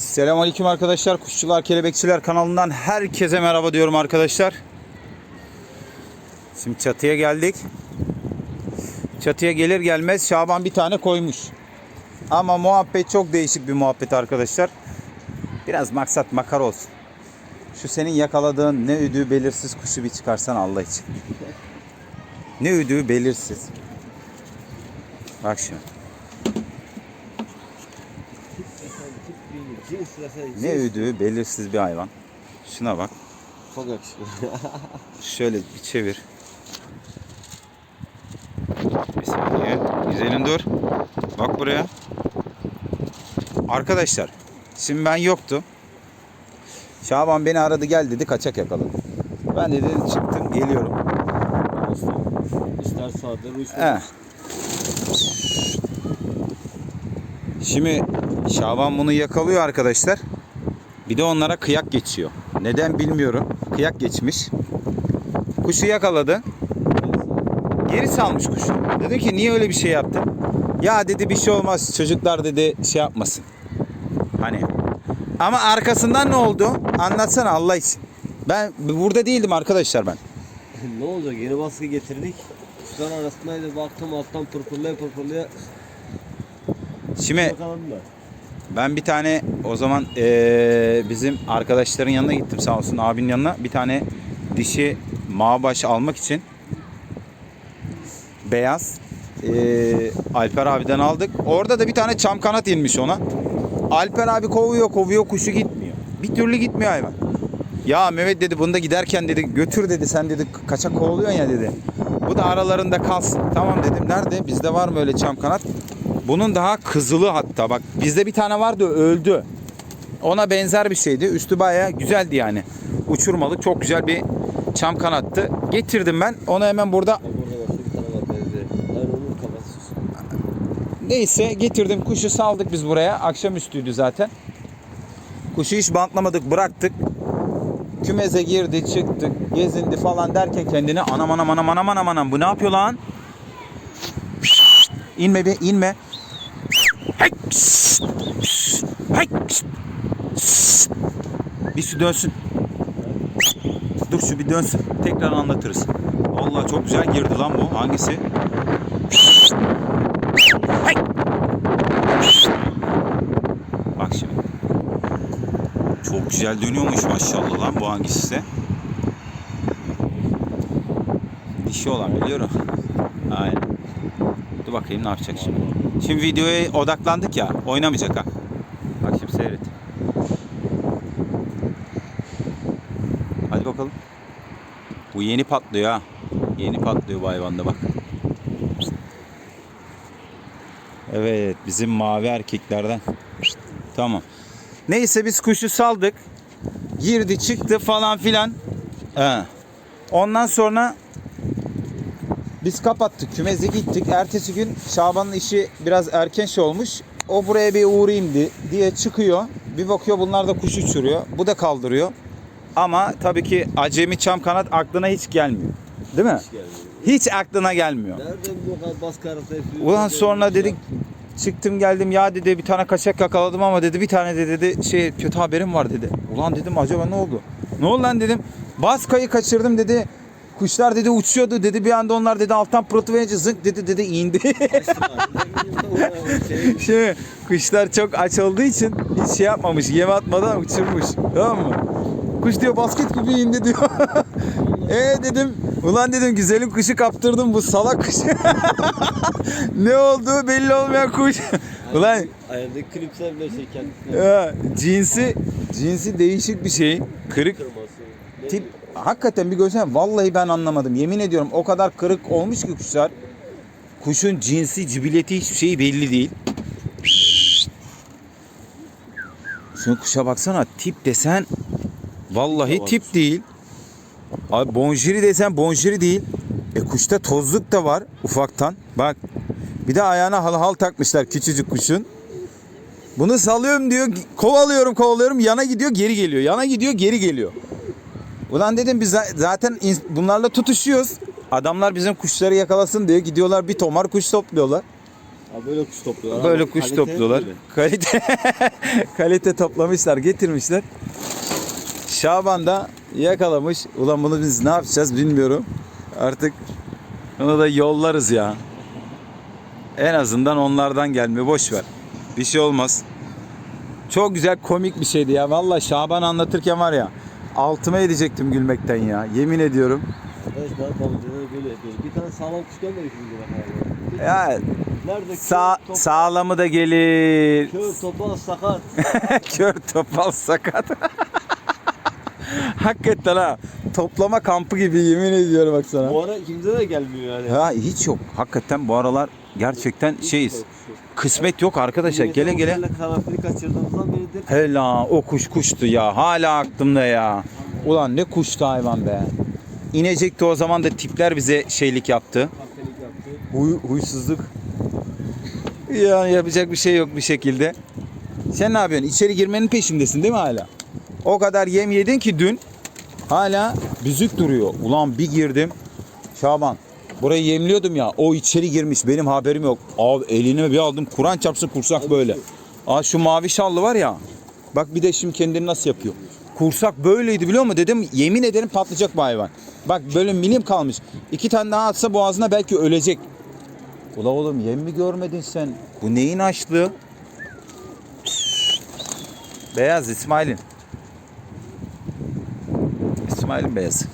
Selamünaleyküm arkadaşlar. Kuşçular Kelebekçiler kanalından herkese merhaba diyorum arkadaşlar. Şimdi çatıya geldik. Çatıya gelir gelmez Şaban bir tane koymuş. Ama muhabbet çok değişik bir muhabbet arkadaşlar. Biraz maksat makar olsun. Şu senin yakaladığın ne üdüğü belirsiz kuşu bir çıkarsan Allah için. Ne üdüğü belirsiz. Bak şimdi. Ne üdüğü belirsiz bir hayvan. Şuna bak. Fakat Şöyle bir çevir. Bir saniye. Güzelim dur. Bak buraya. Arkadaşlar. Şimdi ben yoktum. Şaban beni aradı gel dedi kaçak yakaladım. Ben de dedim çıktım geliyorum. ister sağdır He. Şimdi Şaban bunu yakalıyor arkadaşlar. Bir de onlara kıyak geçiyor. Neden bilmiyorum. Kıyak geçmiş. Kuşu yakaladı. Geri salmış kuşu. Dedim ki niye öyle bir şey yaptın? Ya dedi bir şey olmaz. Çocuklar dedi şey yapmasın. Hani. Ama arkasından ne oldu? Anlatsana Allah için. Ben burada değildim arkadaşlar ben. ne olacak yeni baskı getirdik. Kuşlar arasındaydı baktım alttan pırpırlaya pırpırlaya Şimdi da. Ben bir tane o zaman eee, bizim arkadaşların yanına gittim sağ olsun abinin yanına. Bir tane dişi mağbaş almak için beyaz eee, Alper abiden aldık. Orada da bir tane çam kanat inmiş ona. Alper abi kovuyor kovuyor kuşu gitmiyor. Bir türlü gitmiyor hayvan. Ya Mehmet dedi bunda giderken dedi götür dedi sen dedi kaçak kovalıyorsun ya dedi. Bu da aralarında kalsın. Tamam dedim nerede? Bizde var mı öyle çam kanat? Bunun daha kızılı hatta bak bizde bir tane vardı öldü. Ona benzer bir şeydi. Üstü bayağı güzeldi yani. Uçurmalı çok güzel bir çam kanattı. Getirdim ben. Onu hemen burada neyse getirdim. Kuşu saldık biz buraya. Akşamüstüydü zaten. Kuşu hiç bantlamadık bıraktık. Kümeze girdi çıktık gezindi falan derken kendine anam anam anam anam anam anam bu ne yapıyor lan? İnme bir inme. Hey! Hey! Bir şu dönsün. Dur şu bir dönsün. Tekrar anlatırız. Vallahi çok güzel girdi lan bu. Hangisi? Hey! Bak şimdi. Çok güzel dönüyormuş maşallah lan bu hangisi? Dişi olan biliyorum. Aynen. Dur bakayım ne yapacak şimdi. Şimdi videoya odaklandık ya. Oynamayacak ha. Bak şimdi seyret. Hadi bakalım. Bu yeni patlıyor ha. Yeni patlıyor bu hayvanda bak. Evet bizim mavi erkeklerden. Tamam. Neyse biz kuşu saldık. Girdi çıktı falan filan. He. Ondan sonra biz kapattık. Kümeze gittik. Ertesi gün Şaban'ın işi biraz erken şey olmuş. O buraya bir uğrayayım di- diye çıkıyor. Bir bakıyor bunlar da kuş uçuruyor. Bu da kaldırıyor. Ama tabii ki acemi çam kanat aklına hiç gelmiyor. Değil mi? Hiç gelmiyor. Hiç aklına gelmiyor. Nereden bu kadar? Ulan sonra dedik çıktım geldim ya dedi bir tane kaçak yakaladım ama dedi bir tane de dedi şey kötü haberim var dedi. Ulan dedim acaba ne oldu? Ne oldu lan dedim. Baskayı kaçırdım dedi. Kuşlar dedi uçuyordu dedi bir anda onlar dedi alttan pırıltı verince zınk dedi dedi indi. Şey, Şimdi kuşlar çok aç olduğu için hiç şey yapmamış yem atmadan uçurmuş tamam mı? Kuş diyor basket gibi indi diyor. e dedim ulan dedim güzelim kuşu kaptırdım bu salak kuş. ne olduğu belli olmayan kuş. ulan Ayağındaki klipsler bile şey kendisine ya, cinsi cinsi değişik bir şey. Kırık kırması. Tip hakikaten bir görsen vallahi ben anlamadım. Yemin ediyorum o kadar kırık olmuş ki kuşlar. Kuşun cinsi, cibileti hiçbir şeyi belli değil. Şu kuşa baksana tip desen vallahi tip değil. Abi bonjiri desen bonjiri değil. E kuşta tozluk da var ufaktan. Bak bir de ayağına hal hal takmışlar küçücük kuşun. Bunu salıyorum diyor. Kovalıyorum kovalıyorum. Yana gidiyor geri geliyor. Yana gidiyor geri geliyor. Ulan dedim biz za- zaten bunlarla tutuşuyoruz. Adamlar bizim kuşları yakalasın diye gidiyorlar bir tomar kuş topluyorlar. Ha, böyle kuş topluyorlar. Böyle Ama kuş kalite topluyorlar. böyle. Kalite kalite toplamışlar, getirmişler. Şaban da yakalamış. Ulan bunu biz ne yapacağız bilmiyorum. Artık onu da yollarız ya. En azından onlardan gelme. Boş ver. Bir şey olmaz. Çok güzel komik bir şeydi ya. Vallahi Şaban anlatırken var ya altıma edecektim gülmekten ya. Yemin ediyorum. Evet ben balıkçıları böyle. Bir tane sağlam kuş gelmedi şimdi bak abi. Ya Nerede sağ, kör, sağlamı da gelir. kör topal sakat. Kör topal sakat. Hakikaten ha. Toplama kampı gibi yemin ediyorum bak sana. Bu ara kimse de gelmiyor yani. Ha hiç yok. Hakikaten bu aralar gerçekten şeyiz. Kısmet yok arkadaşlar. Gele gele. Karanfili kaçırdığımızdan beridir. Hela o kuş kuştu ya. Hala aklımda ya. Ulan ne kuştu hayvan be. İnecekti o zaman da tipler bize şeylik yaptı. Huy, huysuzluk. Yani yapacak bir şey yok bir şekilde. Sen ne yapıyorsun? İçeri girmenin peşindesin değil mi hala? O kadar yem yedin ki dün hala büzük duruyor. Ulan bir girdim. Şaban burayı yemliyordum ya. O içeri girmiş. Benim haberim yok. Abi elini bir aldım. Kur'an çarpsın kursak böyle. Aa şu mavi şallı var ya. Bak bir de şimdi kendini nasıl yapıyor. Kursak böyleydi biliyor musun? Dedim yemin ederim patlayacak bu hayvan. Bak böyle milim kalmış. İki tane daha atsa boğazına belki ölecek. Ula oğlum yem mi görmedin sen? Bu neyin açlığı? Beyaz İsmail'in. İsmail'in beyazı.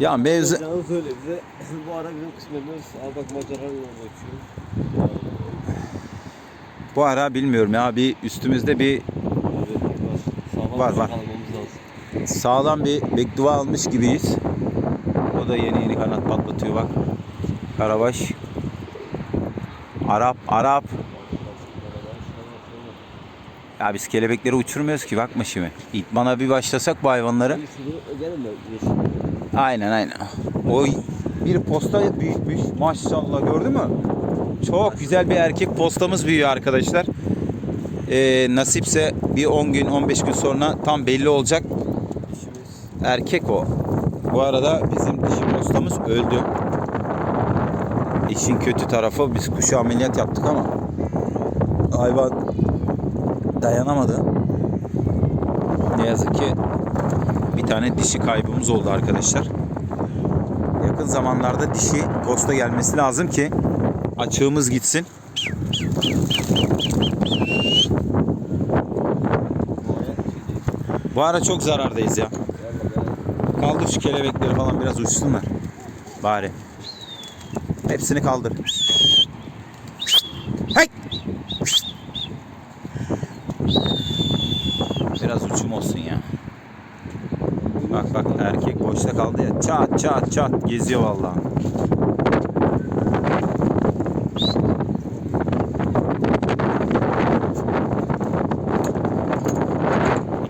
Ya mevzu... Canım söyle bize. Bu ara bizim kısmetimiz Albak Macarlar'la geçiyor. Bu ara bilmiyorum ya bir üstümüzde bir Sağlam Var, var. sağlam bir beddua almış gibiyiz. O da yeni yeni kanat patlatıyor bak. Karabaş. Arap, Arap. Ya biz kelebekleri uçurmuyoruz ki bakma şimdi. İtmana bir başlasak bu hayvanları. Aynen aynen. O bir posta büyütmüş. Maşallah gördün mü? Çok güzel bir erkek postamız büyüyor arkadaşlar. Ee, nasipse bir 10 gün 15 gün sonra tam belli olacak. Erkek o. Bu arada bizim dişi postamız öldü. İşin kötü tarafı biz kuşu ameliyat yaptık ama hayvan dayanamadı. Ne yazık ki bir tane dişi kaybımız oldu arkadaşlar. Yakın zamanlarda dişi posta gelmesi lazım ki açığımız gitsin. Bu ara çok zarardayız ya. Kaldır şu kelebekleri falan biraz uçsunlar. Bari. Hepsini kaldır. Hey! Biraz uçum olsun ya. Bak bak erkek boşta kaldı ya. Çat çat çat geziyor vallahi.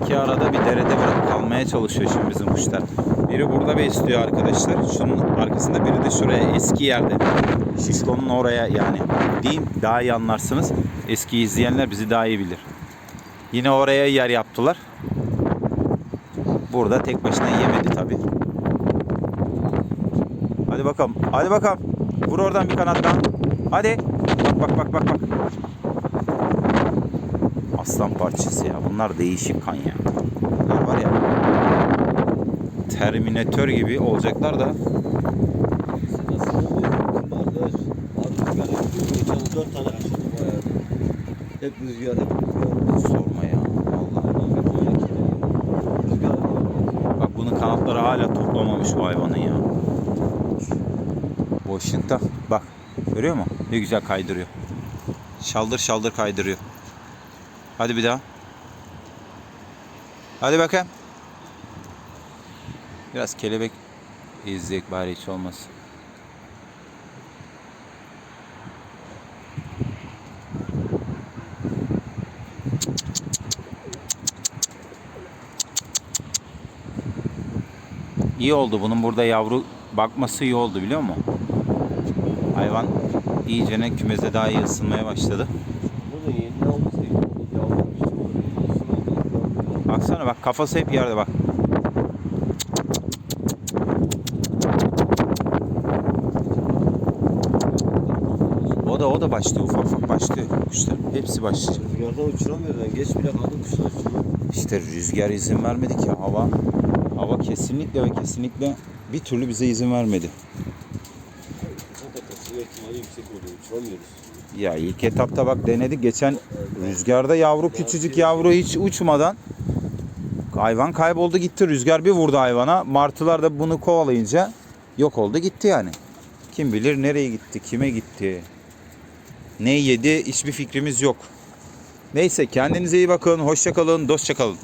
İki arada bir derede bırak kalmaya çalışıyor şimdi bizim kuşlar. Biri burada besliyor arkadaşlar. Şunun arkasında biri de şuraya eski yerde. Şişko'nun oraya yani. Diyeyim daha iyi anlarsınız. Eski izleyenler bizi daha iyi bilir. Yine oraya yer yaptılar. Burada tek başına yemedi tabi. Hadi bakalım. Hadi bakalım. Vur oradan bir kanattan. Hadi. Bak bak bak bak bak. Aslan parçası ya. Bunlar değişik kan ya. Bunlar var ya. Terminatör gibi olacaklar da. Hep rüzgar, hep rüzgar. Sorma ya. Vallahi. Bak bunun kanatları hala toplamamış bu hayvanın ya. Washington. Bak. Görüyor musun? Ne güzel kaydırıyor. Şaldır şaldır kaydırıyor. Hadi bir daha. Hadi bakayım. Biraz kelebek izleyek bari hiç olmaz. İyi oldu bunun burada yavru bakması iyi oldu biliyor musun? Hayvan iyicene kümese daha iyi ısınmaya başladı. Orada. Baksana bak kafası hep yerde bak. O da başlıyor ufak ufak başlıyor kuşlar. Hepsi başlayacak. Rüzgardan uçuramıyor ben. Geç bile kaldım kuşlar uçuruyor. İşte rüzgar izin vermedi ki hava. Hava kesinlikle ve kesinlikle bir türlü bize izin vermedi. Ya ilk etapta bak denedik. Geçen rüzgarda yavru küçücük yavru hiç uçmadan hayvan kayboldu gitti. Rüzgar bir vurdu hayvana. Martılar da bunu kovalayınca yok oldu gitti yani. Kim bilir nereye gitti, kime gitti. Ne yedi hiçbir fikrimiz yok. Neyse kendinize iyi bakın. Hoşça kalın, dostça kalın.